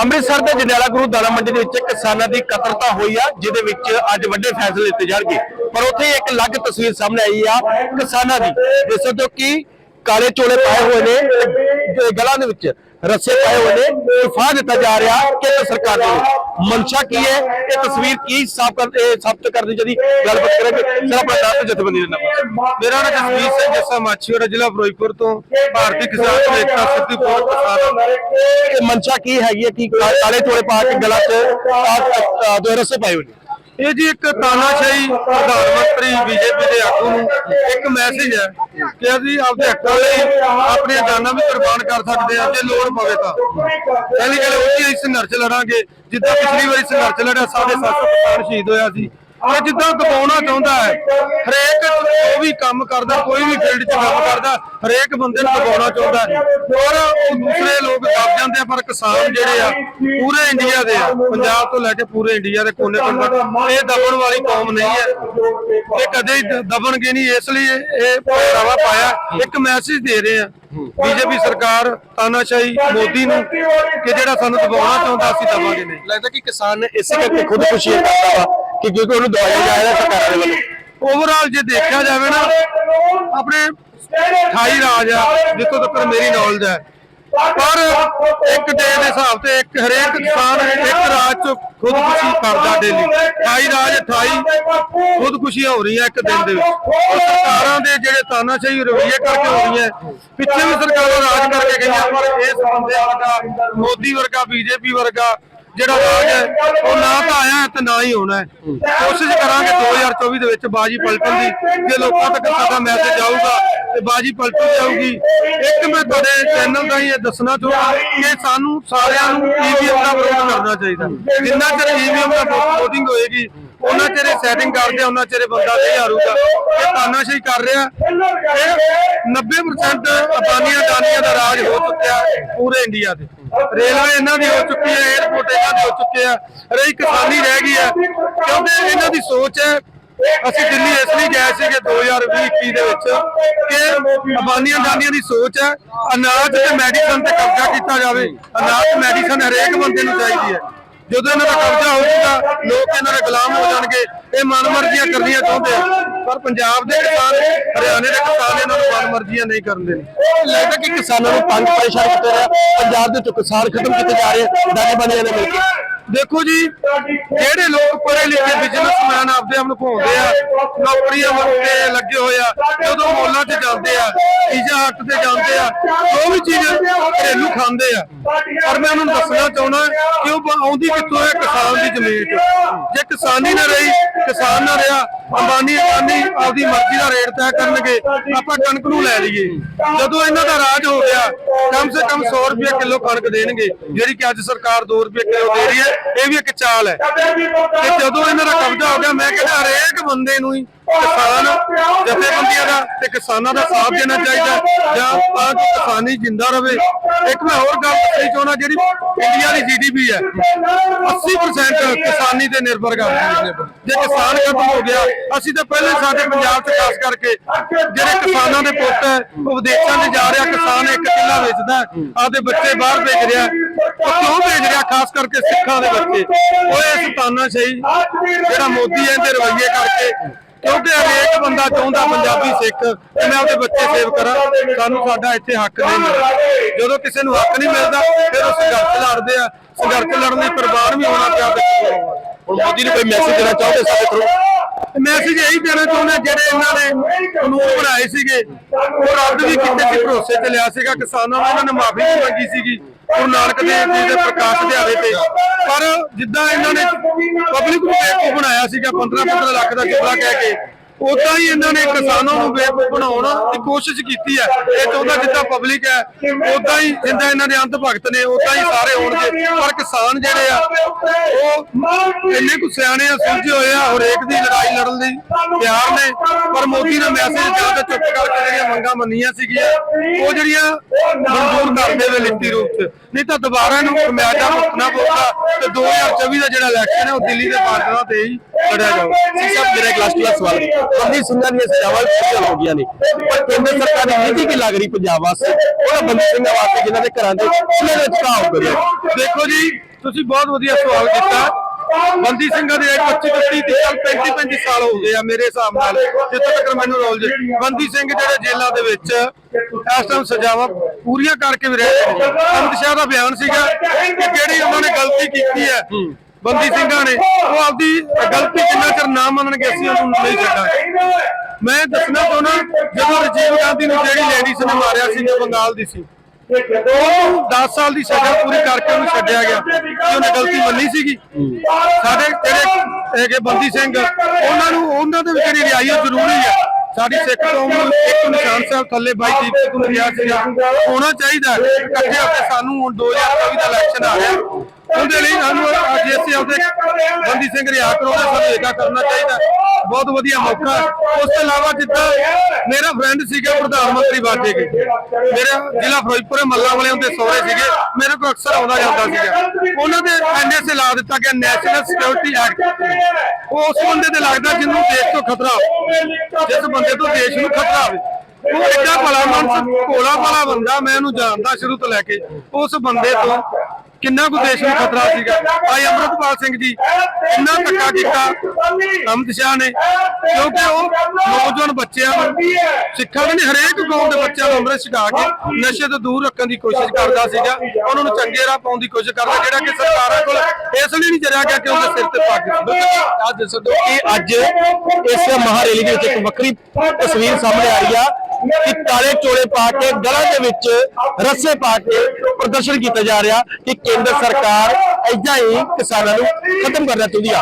ਅੰਮ੍ਰਿਤਸਰ ਦੇ ਜੰਡਿਆਲਾ ਗੁਰੂ ਦਾਣਾ ਮੰਡੀ ਦੇ ਵਿੱਚ ਕਿਸਾਨਾਂ ਦੀ ਕਤਰਤਾ ਹੋਈ ਆ, ਜਿਹਦੇ ਵਿੱਚ ਅੱਜ ਵੱਡੇ ਫੈਸਲੇ ਲਿੱਤੇ ਜਾਣਗੇ। ਪਰ ਉੱਥੇ ਇੱਕ ਅਲੱਗ ਤਸਵੀਰ ਸਾਹਮਣੇ ਆਈ ਆ ਕਿਸਾਨਾਂ ਦੀ। ਜਿਸ ਤੋਂ ਕਿ ਕਾਲੇ ਚੋਲੇ ਪਾਏ ਹੋਏ ਨੇ ਗਲਾਂ ਦੇ ਵਿੱਚ ਰੱਸੇ ਪਾਏ ਹੋਏ ਨੇ ਇਫਾ ਦਿੱਤਾ ਜਾ ਰਿਹਾ ਕੇਂਦਰ ਸਰਕਾਰ ਦੇ ਮਨਸ਼ਾ ਕੀ ਹੈ? ਇਹ ਤਸਵੀਰ ਕੀ ਸਾਫ਼ ਕਰ ਇਹ ਕਰਨੀ ਚਾਹੀਦੀ ਗੱਲਬਾਤ ਕਰਾਂਗੇ। ਸਰ, ਆਪਣਾ ਨਾਮ ਤੇ ਜਥੇਬੰਦੀ ਦਾ ਨਾਮ ਮੇਰਾ ਨਾਮ ਜਸਵੀਰ ਸਿੰਘ ਜੱਸਾ ਮਾਛੀਵਾੜਾ ਜ਼ਿਲ੍ਹਾ ਫਿਰੋਜ਼ਪੁਰ ਤੋਂ। ਭਾਰਤੀ ਕਿਸਾਨ ਏਕਤਾ ਸਿੱਧੂ ਕੋਟ ਕਿਸਾਨ ਇਹ ਮਨਸ਼ਾ ਕੀ ਹੈਗੀ ਹੈ? ਕਿ ਕਾ- ਕਾਲੇ ਚੋਲੇ ਪਾ ਕੇ ਗਲਾਂ 'ਚ ਦੋ ਰੱਸੇ ਪਾਏ ਹੋਏ ਨੇ। ਇਹ ਜੀ ਇੱਕ ਤਾਨਾਸ਼ਾਹੀ ਪ੍ਰਧਾਨ ਮੰਤਰੀ ਬੀਜੇਪੀ ਦੇ ਆਗੂ ਨੂੰ ਇੱਕ ਮੈਸੇਜ ਹੈ ਕਿ ਅਸੀਂ ਆਪਦੇ ਹੱਕਾਂ ਲਈ ਆਪਣੀਆਂ ਜਾਨਾਂ ਵੀ ਕੁਰਬਾਨ ਕਰ ਸਕਦੇ ਹਾਂ ਜੇ ਲੋੜ ਪਵੇ ਤਾਂ। ਪਹਿਲੀ ਗੱਲ ਉਹ ਕਿ ਅਸੀਂ ਸੰਘਰਸ਼ ਲੜਾਂਗੇ। ਜਿੱਦਾਂ ਪਿਛਲੀ ਵਾਰੀ ਸੰਘਰਸ਼ ਲੜਿਆ, ਸਾਡੇ 700 ਕਿਸਾਨ ਸ਼ਹੀਦ ਹੋਇਆ ਸੀ। ਇਹ ਜਿੱਦਾਂ ਦਬਾਉਣਾ ਚਾਹੁੰਦਾ ਹੈ, ਹਰੇਕ ਵੀ ਕੰਮ ਕਰਦਾ, ਕੋਈ ਵੀ ਫੀਲਡ 'ਚ ਕੰਮ ਕਰਦਾ, ਹਰੇਕ ਬੰਦੇ ਨੂੰ ਦਬਾਉਣਾ ਚਾਹੁੰਦਾ ਔਰ ਦੂਸਰੇ ਲੋਕ ਦਬ ਜਾਂਦੇ ਆ, ਪਰ ਕਿਸਾਨ ਜਿਹੜੇ ਆ, ਪੂਰੇ ਇੰਡੀਆ ਦੇ ਆ। ਪੰਜਾਬ ਤੋਂ ਲੈ ਕੇ ਪੂਰੇ ਇੰਡੀਆ ਦੇ ਕੋਨੇ-ਕੋਨੇ ਇਹ ਦਬਣ ਵਾਲੀ ਕੌਮ ਨਹੀਂ ਹੈ। ਇਹ ਕਦੇ ਦਬਣਗੇ ਨਹੀਂ, ਇਸ ਲਈ ਇਹ ਪਹਿਰਾਵਾ ਪਾਇਆ। ਇੱਕ ਮੈਸੇਜ ਦੇ ਰਹੇ ਆ। ਬੀਜੇਪੀ ਸਰਕਾਰ ਤਾਨਾਸ਼ਾਹੀ ਮੋਦੀ ਨੂੰ ਕਿ ਜਿਹੜਾ ਸਾਨੂੰ ਦਬਾਉਣਾ ਚਾਹੁੰਦਾ, ਅਸੀਂ ਦਬਾਂਗੇ ਨਹੀਂ। ਲੱਗਦਾ ਕਿ ਕਿਸਾਨ ਇਸੇ ਕਰਕੇ ਖੁਦਕੁਸ਼ੀ ਕਰਦਾ ਵਾ ਕਿ ਕਿਉਂਕਿ ਉਹਨੂੰ ਦਵਾਇਆ ਜਾ ਰਿਹਾ ਸਰਕਾਰ ਦੇ ਵੱਲੋਂ। ਓਵਰਆਲ ਜੇ ਦੇਖਿਆ ਜਾਵੇ ਨਾ, ਆਪਣੇ 28 ਰਾਜ ਆ, ਜਿੱਥੋਂ ਤੱਕ ਮੇਰੀ ਨੌਲੇਜ ਹੈ। ਪਰ ਇੱਕ ਡੇ ਦੇ ਹਿਸਾਬ ਤੇ ਇੱਕ ਹਰੇਕ ਕਿਸਾਨ ਇੱਕ ਰਾਜ ਚ ਖੁਦਕੁਸ਼ੀ ਕਰਦਾ ਡੇਲੀ 28 ਰਾਜ 28 ਖੁਦਕੁਸ਼ੀਆਂ ਹੋ ਰਹੀਆਂ ਇੱਕ ਦਿਨ ਦੇ ਵਿੱਚ। ਸਰਕਾਰਾਂ ਦੇ ਜਿਹੜੇ ਤਾਨਾਸ਼ਾਹੀ ਰਵਈਏ ਕਰਕੇ ਹੋ ਰਹੀਆਂ। ਪਿੱਛੇ ਵੀ ਸਰਕਾਰਾਂ ਰਾਜ ਕਰਕੇ ਗਈਆਂ, ਪਰ ਇਸ ਬੰਦੇ ਵਰਗਾ ਮੋਦੀ ਵਰਗਾ, ਬੀਜੇਪੀ ਵਰਗਾ ਜਿਹੜਾ ਰਾਜ ਹੈ, ਉਹ ਨਾ ਤਾਂ ਆਇਆ ਤੇ ਨਾ ਹੀ ਹੋਣਾ ਕੋਸ਼ਿਸ਼ ਕਰਾਂਗੇ 2024 ਦੇ ਵਿੱਚ ਬਾਜੀ ਪਲਟਣ ਦੀ। ਜੇ ਲੋਕਾਂ ਤੱਕ ਸਾਡਾ ਮੈਸੇਜ ਆਊਗਾ ਤੇ ਬਾਜੀ ਪਲਟੂ ਜਾਊਗੀ। ਇੱਕ ਮੈਂ ਤੁਹਾਡੇ ਚੈਨਲ ਰਾਹੀਂ ਇਹ ਦੱਸਣਾ ਚਾਹੁੰਦਾ ਕਿ ਸਾਨੂੰ ਸਾਰਿਆਂ ਨੂੰ ਈਵੀਐਮ ਦਾ ਵਿਰੋਧ ਕਰਨਾ ਚਾਹੀਦਾ। ਜਿੰਨਾ ਚਿਰ ਈਵੀਐਮ ਦਾ VOTING ਹੋਏਗੀ, ਉਹਨਾਂ ਚਿਰ ਸੈਟਿੰਗ ਕਰਦੇ, ਉਹਨਾਂ ਚਿਰ ਬੰਦਾ ਨਹੀਂ ਹਾਰੂਗਾ। ਇਹ ਤਾਨਾਸ਼ਾਹੀ ਕਰ ਰਿਹਾ। ਇਹ 90% ਅਬਾਨੀਆਂ ਦਾਨੀਆਂ ਦਾ ਰਾਜ ਹੋ ਚੁੱਕਿਆ ਪੂਰੇ ਇੰਡੀਆ ਤੇ। ਰੇਲਵੇ ਇਹਨਾਂ ਦੀ ਹੋ ਚੁੱਕੀ ਹੈ 에어ਪੋਰਟ ਇਹਨਾਂ ਦੇ ਹੋ ਚੁੱਕੇ ਆ ਰਹੀ ਕਿਸਾਨੀ ਰਹਿ ਗਈ ਹੈ। ਕਿਉਂਕਿ ਇਹਨਾਂ ਦੀ ਸੋਚ ਹੈ, ਅਸੀਂ ਦਿੱਲੀ ਇਸ ਲਈ ਗਏ ਸੀਗੇ 2020 ਦੇ ਵਿੱਚ ਕਿ ਅਬਾਨੀਆਂ ਦਾਨੀਆਂ ਦੀ ਸੋਚ ਹੈ, ਅਨਾਜ ਤੇ ਮੈਡੀਸਨ ਤੇ ਕਬਜ਼ਾ ਕੀਤਾ ਜਾਵੇ। ਅਨਾਜ ਮੈਡੀਸਨ ਹਰੇਕ ਬੰਦੇ ਨੂੰ ਚਾਹੀਦੀ ਹੈ। ਜਦੋਂ ਇਹਨਾਂ ਦਾ ਕਬਜ਼ਾ ਹੋ ਜਾਊਗਾ ਲੋਕ ਇਹਨਾਂ ਦੇ ਗੁਲਾਮ ਹੋ ਜਾਣਗੇ ਇਹ ਮਨਮਰਜ਼ੀਆਂ ਕਰਨੀਆਂ ਚਾਹੁੰਦੇ ਆ। ਪਰ ਪੰਜਾਬ ਦੇ ਕਿਸਾਨ ਹਰਿਆਣੇ ਦੇ ਕਿਸਾਨ ਇਹਨਾਂ ਨੂੰ ਮਨਮਰਜ਼ੀਆਂ ਨਹੀਂ ਕਰਨ ਦੇਣੀ ਲੱਗਦਾ ਕਿ ਕਿਸਾਨਾਂ ਨੂੰ ਤੰਗ ਪਰੇਸ਼ਾਨ ਕੀਤਾ ਰਿਹਾ ਪੰਜਾਬ ਦੇ ਵਿੱਚੋਂ ਕਿਸਾਨ ਖਤਮ ਕੀਤੇ ਜਾ ਰਹੇ ਦਾਨੀ ਬਾਨੀਆਂ ਨੇ ਮਿਲ ਕੇ। ਦੇਖੋ ਜੀ, ਜਿਹੜੇ ਲੋਕ ਪੜ੍ਹੇ ਲਿਖੇ ਬਿਜ਼ਨਸਮੈਨ ਆਪਦੇ ਆਪ ਨੂੰ ਭਾਉਂਦੇ ਆ, ਨੌਕਰੀਆਂ ਤੇ ਲੱਗੇ ਹੋਏ ਆ, ਜਦੋਂ ਮੋਲਾਂ 'ਚ ਜਾਂਦੇ ਆ, ਪੀਜ਼ਾ ਹੱਟ ਤੇ ਜਾਂਦੇ ਆ ਉਹ ਵੀ ਚੀਜ਼ ਘਰੇਲੂ ਖਾਂਦੇ ਆ। ਪਰ ਮੈਂ ਉਹਨਾਂ ਨੂੰ ਦੱਸਣਾ ਚਾਹੁੰਦਾ ਕਿ ਉਹ ਆਉਂਦੀ ਕਿੱਥੋਂ ਹੈ ਕਿਸਾਨ ਦੀ ਜ਼ਮੀਨ 'ਚ। ਜੇ ਕਿਸਾਨੀ ਨਾ ਰਹੀ, ਕਿਸਾਨ ਨਾ ਰਿਹਾ, ਅੰਬਾਨੀ ਅੰਬਾਨੀ ਆਪਦੀ ਮਰਜ਼ੀ ਦਾ ਰੇਟ ਤੈਅ ਕਰਨਗੇ, ਆਪਾਂ ਕਣਕ ਨੂੰ ਲੈ ਲਈਏ। ਜਦੋਂ ਇਹਨਾਂ ਦਾ ਰਾਜ ਹੋ ਗਿਆ ਕਮ ਸੇ ਕਮ 100 ਰੁਪਏ ਕਿਲੋ ਕਣਕ ਦੇਣਗੇ। ਜਿਹੜੀ ਕਿ ਅੱਜ ਸਰਕਾਰ 2 ਰੁਪਏ ਕਿਲੋ ਦੇ ਰਹੀ ਹੈ ਇਹ ਵੀ ਇੱਕ ਚਾਲ ਹੈ। ਤੇ ਜਦੋਂ ਇਹਨਾਂ ਦਾ ਕਬਜ਼ਾ ਹੋ ਗਿਆ ਮੈਂ ਕਹਿੰਦਾ ਹਰੇਕ ਬੰਦੇ ਨੂੰ ਹੀ ਕਿਸਾਨ ਜਥੇਬੰਦੀਆਂ ਦਾ ਤੇ ਕਿਸਾਨਾਂ ਦਾ ਸਾਥ ਦੇਣਾ ਚਾਹੀਦਾ ਜਾਂ ਤਾਂ ਕਿ ਕਿਸਾਨੀ ਜਿੰਦਾ ਰਵੇ। ਇੱਕ ਮੈਂ ਹੋਰ ਗੱਲ ਦੱਸਣੀ ਚਾਹੁੰਦਾ, ਜਿਹੜੀ ਇੰਡੀਆ ਦੀ ਜੀਡੀਪੀ ਹੈ। 80% ਕਿਸਾਨੀ ਤੇ ਨਿਰਭਰ ਕਰਦੀ ਹੈ ਜੇ। ਕਿਸਾਨ ਖਤਮ ਹੋ ਗਿਆ, ਅਸੀਂ ਤਾਂ ਪਹਿਲੇ ਸਾਡੇ ਪੰਜਾਬ 'ਚ ਖਾਸ ਕਰਕੇ ਜਿਹੜੇ ਕਿਸਾਨਾਂ ਦੇ ਪੁੱਤ ਹੈ, ਉਹ ਵਿਦੇਸ਼ਾਂ 'ਚ ਜਾ ਰਿਹਾ, ਕਿਸਾਨ ਇੱਕ ਕਿੱਲਾ ਵੇਚਦਾ ਆਪਦੇ ਬੱਚੇ ਬਾਹਰ ਭੇਜ ਰਿਹਾ ਉਹ ਕਿਉਂ ਭੇਜ ਰਿਹਾ? ਖਾਸ ਕਰਕੇ ਸਿੱਖਾਂ ਦੇ ਬੱਚੇ। ਉਹ ਇਸ ਤਾਨਾਸ਼ਾਹੀ ਜਿਹੜਾ ਮੋਦੀ ਹੈ, ਇਹਦੇ ਰਵੱਈਏ ਕਰਕੇ ਕਿਉਂਕਿ ਹਰੇਕ ਬੰਦਾ ਚਾਹੁੰਦਾ ਪੰਜਾਬੀ ਸਿੱਖ ਕਿ ਮੈਂ ਆਪਦੇ ਬੱਚੇ ਸੇਵ ਕਰਾਂ। ਸਾਨੂੰ ਸਾਡਾ ਇੱਥੇ ਹੱਕ ਨਹੀਂ ਮਿਲਦਾ। ਜਦੋਂ ਕਿਸੇ ਨੂੰ ਹੱਕ ਨਹੀਂ ਮਿਲਦਾ ਫਿਰ ਉਹ ਸੰਘਰਸ਼ ਲੜਦੇ ਆ। ਸੰਘਰਸ਼ ਲੜਨ ਲਈ ਕੁਰਬਾਨ ਵੀ ਹੋਣਾ ਪਿਆ। ਤੇ ਹੁਣ ਮੋਦੀ ਨੂੰ ਕੋਈ ਮੈਸੇਜ ਦੇਣਾ ਚਾਹੁੰਦੇ ਸਾਡੇ ਥਰੂ ਮੈਸੇਜ ਇਹੀ ਦੇਣਾ ਚਾਹੁੰਦੇ ਜਿਹੜੇ ਇਹਨਾਂ ਨੇ ਕਾਨੂੰਨ ਬਣਾਏ ਸੀਗੇ। ਉਹ ਰੱਦ ਵੀ ਕੀਤੇ ਸੀ ਭਰੋਸੇ ਤੇ ਲਿਆ ਸੀਗਾ। ਕਿਸਾਨਾਂ ਨੂੰ ਇਹਨਾਂ ਨੇ ਮਾਫੀ ਵੀ ਮੰਗੀ ਸੀਗੀ। ਗੁਰੂ ਨਾਨਕ ਦੇਵ ਜੀ ਦੇ ਪ੍ਰਕਾਸ਼ ਦਿਹਾੜੇ ਤੇ। ਪਰ ਜਿੱਦਾਂ ਇਹਨਾਂ ਨੇ ਪਬਲਿਕ ਨੂੰ ਬੇਵਕੂਫ ਬਣਾਇਆ ਸੀਗਾ 15 15 ਲੱਖ ਦਾ ਜੁਮਲਾ ਕਹਿ ਕੇ। ਉਦਾਂ ਹੀ ਇਹਨਾਂ ਨੇ ਕਿਸਾਨਾਂ ਨੂੰ ਬੇਵਕੂਫ ਬਣਾਉਣ ਦੀ ਕੋਸ਼ਿਸ਼ ਕੀਤੀ ਹੈ ਇਹ ਚਾਹੁੰਦਾ ਜਿੱਦਾਂ ਪਬਲਿਕ ਹੈ ਉਦਾਂ ਹੀ ਜਿੱਦਾਂ ਇਹਨਾਂ ਦੇ ਅੰਧ ਭਗਤ ਨੇ ਉਦਾਂ ਹੀ ਸਾਰੇ ਹੋਣਗੇ ਪਰ ਕਿਸਾਨ ਜਿਹੜੇ ਆ ਉਹ ਇੰਨੇ ਕੁ ਸਿਆਣੇ ਆ ਸੁਲਝੇ ਹੋਏ ਆ ਹਰੇਕ ਦੀ ਲੜਾਈ ਲੜਨ ਲਈ ਤਿਆਰ ਨੇ ਪਰ ਮੋਦੀ ਨੇ ਮੈਸੇਜ ਦਿੱਤਾ ਤੇ ਚੁੱਪ ਕਰਕੇ ਜਿਹੜੀਆਂ ਮੰਗਾਂ ਮੰਨੀਆਂ ਸੀਗੀਆਂ ਉਹ ਜਿਹੜੀਆਂ ਮਨਜ਼ੂਰ ਕਰਦੇ ਵੇ ਲਿਖਤੀ ਰੂਪ 'ਚ ਨਹੀਂ ਤਾਂ ਦੁਬਾਰਾ ਇਹਨੂੰ ਕਮਿਆਜਾ ਭੁਗਤਣਾ ਪਊਗਾ ਤੇ 2024 ਦਾ ਜਿਹੜਾ ਇਲੈਕਸ਼ਨ ਹੈ ਉਹ ਦਿੱਲੀ ਦੇ ਬਾਰਡਰਾਂ ਤੇ ਹੀ ਲੜਿਆ ਜਾਊਗਾ ਸਿੰਘ ਮੇਰਾ ਇੱਕ ਲਾਸਟ ਵਾਲਾ ਸਵਾਲ। ਬੰਦੀ ਸਿੰਘਾਂ ਦੀਆਂ ਸਜ਼ਾਵਾਂ ਸਫਲ ਹੋ ਗਈਆਂ ਨੇ। ਪਰ ਕੇਂਦਰ ਸਰਕਾਰ ਦੀ ਨੀਤੀ ਕੀ ਲੱਗ ਰਹੀ ਪੰਜਾਬ ਵਾਸਤੇ? ਉਹਨਾਂ ਬੰਦੀ ਸਿੰਘਾਂ ਵਾਸਤੇ ਜਿਨ੍ਹਾਂ ਦੇ ਘਰਾਂ ਦੇ ਉਹਨਾਂ ਦੇ ਵਿੱਚ ਘਾਹ ਦੇਖੋ ਜੀ, ਤੁਸੀਂ ਬਹੁਤ ਵਧੀਆ ਸਵਾਲ ਕੀਤਾ। ਬੰਦੀ ਸਿੰਘਾਂ ਦੇ 25 30 35 35 ਸਾਲ ਹੋ ਗਏ ਆ ਮੇਰੇ ਹਿਸਾਬ ਨਾਲ। ਜਿੱਥੇ ਤੱਕ ਮੈਨੂੰ ਨੌਲੇਜ ਬੰਦੀ ਸਿੰਘ ਜਿਹੜੇ ਜੇਲ੍ਹਾਂ ਦੇ ਵਿੱਚ ਇਸ ਟਾਈਮ ਸਜ਼ਾਵਾਂ ਪੂਰੀਆਂ ਕਰਕੇ ਵੀ ਰਹੇ ਨੇ। ਅਮਿਤ ਸ਼ਾਹ ਦਾ ਬਿਆਨ ਸੀਗਾ ਕਿ ਜਿਹੜੀ ਉਹਨਾਂ ਨੇ ਗਲਤੀ ਕੀਤੀ ਹੈ। ਬੰਦੀ ਸਿੰਘਾਂ ਨੇ। ਉਹ ਆਪਦੀ ਗਲਤੀ ਜਿੰਨਾ ਚਿਰ ਨਾ ਮੰਨਣਗੇ ਅਸੀਂ ਉਹਨੂੰ ਨਹੀਂ ਛੱਡਾਂਗੇ ਮੈਂ ਦੱਸਣਾ ਚਾਹੁੰਦਾ ਜਦੋਂ ਰਾਜੀਵ ਗਾਂਧੀ ਨੂੰ ਜਿਹੜੀ ਲੇਡੀਜ਼ ਨੇ ਮਾਰਿਆ ਸੀ ਜੋ ਬੰਗਾਲ ਦੀ ਸੀ। ਉਹਨੂੰ 10 ਸਾਲ ਦੀ ਸਜ਼ਾ ਪੂਰੀ ਕਰਕੇ ਉਹਨੂੰ ਛੱਡਿਆ ਗਿਆ ਕਿ ਉਹਨੇ ਗਲਤੀ ਮੰਨੀ ਸੀਗੀ। ਸਾਡੇ ਜਿਹੜੇ ਹੈਗੇ ਬੰਦੀ ਸਿੰਘ ਉਹਨਾਂ ਨੂੰ ਉਹਨਾਂ ਦੇ ਵਿੱਚ ਜਿਹੜੀ ਰਿਹਾਈ ਜ਼ਰੂਰੀ ਹੈ ਸਾਡੀ ਸਿੱਖ ਕੌਮ ਨੂੰ ਇੱਕ ਨਿਸ਼ਾਨ ਸਾਹਿਬ ਥੱਲੇ ਬਾਈ ਦੀਪ ਸਿੰਘ ਨੂੰ ਰਿਹਾ ਸੀਗਾ ਹੋਣਾ ਚਾਹੀਦਾ। ਇਕੱਠੇ ਹੋ ਕੇ ਸਾਨੂੰ ਹੁਣ 2024 ਦਾ ਇਲੈਕਸ਼ਨ ਆ ਰਿਹਾ। ਉਹਦੇ ਲਈ ਸਾਨੂੰ ਅੱਜ ਅਸੀਂ ਆਪਦੇ ਬੰਦੀ ਸਿੰਘ ਰਿਹਾ ਕਰਾਉਂਦੇ ਸਾਨੂੰ ਏਕਾ ਕਰਨਾ ਚਾਹੀਦਾ। ਬਹੁਤ ਵਧੀਆ ਮੌਕਾ। ਉਸ ਤੋਂ ਇਲਾਵਾ ਜਿੱਦਾਂ ਮੇਰਾ ਫਰੈਂਡ ਸੀਗਾ ਪ੍ਰਧਾਨ ਮੰਤਰੀ ਬਾਜੇ ਕੇ। ਮੇਰਾ ਜ਼ਿਲ੍ਹਾ ਫਿਰੋਜ਼ਪੁਰ ਮੱਲਾ ਵਾਲਿਆਂ ਦੇ ਸਹੁਰੇ ਸੀਗੇ। ਮੇਰੇ ਕੋਲ ਅਕਸਰ ਆਉਂਦਾ ਜਾਂਦਾ ਸੀਗਾ। ਉਹਨਾਂ ਦੇ ਐਨਐਸਏ ਲਾ ਦਿੱਤਾ ਗਿਆ ਨੈਸ਼ਨਲ ਸਿਕਿਉਰਿਟੀ ਐਕਟ ਉਹ ਉਸ ਬੰਦੇ ਤੇ ਲੱਗਦਾ ਜਿਹਨੂੰ ਦੇਸ਼ ਤੋਂ ਖਤਰਾ ਜਿਸ ਬੰਦੇ ਤੋਂ ਦੇਸ਼ ਨੂੰ ਖਤਰਾ ਹੋਵੇ। ਉਹ ਐਡਾ ਭਲਾ ਮਨਸ ਭੋਲਾ ਭਾਲਾ ਬੰਦਾ। ਮੈਂ ਉਹਨੂੰ ਜਾਣਦਾ ਸ਼ੁਰੂ ਤੋਂ ਲੈ ਕੇ। ਉਸ ਬੰਦੇ ਤੋਂ ਕਿੰਨਾ ਕੁ ਦੇਸ਼ ਨੂੰ ਖਤਰਾ ਸੀਗਾ? ਭਾਈ ਅਮਰਤਪਾਲ ਸਿੰਘ ਜੀ ਇੰਨਾ ਧੱਕਾ ਕੀਤਾ? ਅਮਿਤ ਸ਼ਾਹ ਨੇ। ਕਿਉਂਕਿ ਉਹ ਨੌਜਵਾਨ ਬੱਚਿਆਂ ਨੂੰ ਸਿੱਖਾਂ ਨਹੀਂ ਹਰੇਕ ਕੌਮ ਦੇ ਬੱਚਿਆਂ ਨੂੰ ਅੰਮ੍ਰਿਤ ਛਕਾ ਕੇ ਨਸ਼ੇ ਤੋਂ ਦੂਰ ਰੱਖਣ ਦੀ ਕੋਸ਼ਿਸ਼ ਕਰਦਾ ਸੀਗਾ। ਉਹਨਾਂ ਨੂੰ ਚੰਗੇ ਰਾਹ ਪਾਉਣ ਦੀ ਕੋਸ਼ਿਸ਼ ਕਰਦਾ ਜਿਹੜਾ ਕਿ ਸਰਕਾਰਾਂ ਕੋਲ ਇਸ ਲਈ ਨਹੀਂ ਜਰਿਆ ਗਿਆ ਕਿ ਉਹਦੇ ਸਿਰ ਤੇ ਪੱਗ ਸੀ। ਅੱਜ ਦੱਸੋ ਕਿ ਅੱਜ ਇਸ ਮਹਾਰੈਲੀ ਦੇ ਵਿੱਚ ਇੱਕ ਵੱਖਰੀ ਤਸਵੀਰ ਸਾਹਮਣੇ ਆ ਰਹੀ ਆ। ਕਿ ਕਾਲੇ ਚੋਲੇ ਪਾ ਕੇ ਗਲਾਂ ਦੇ ਵਿੱਚ ਰੱਸੇ ਪਾ ਕੇ ਪ੍ਰਦਰਸ਼ਨ ਕੀਤਾ ਜਾ ਰਿਹਾ ਕਿ ਕੇਂਦਰ ਸਰਕਾਰ ਏਦਾਂ ਹੀ ਕਿਸਾਨਾਂ ਨੂੰ ਖਤਮ ਕਰਨਾ ਚਾਹੁੰਦੀ ਆ।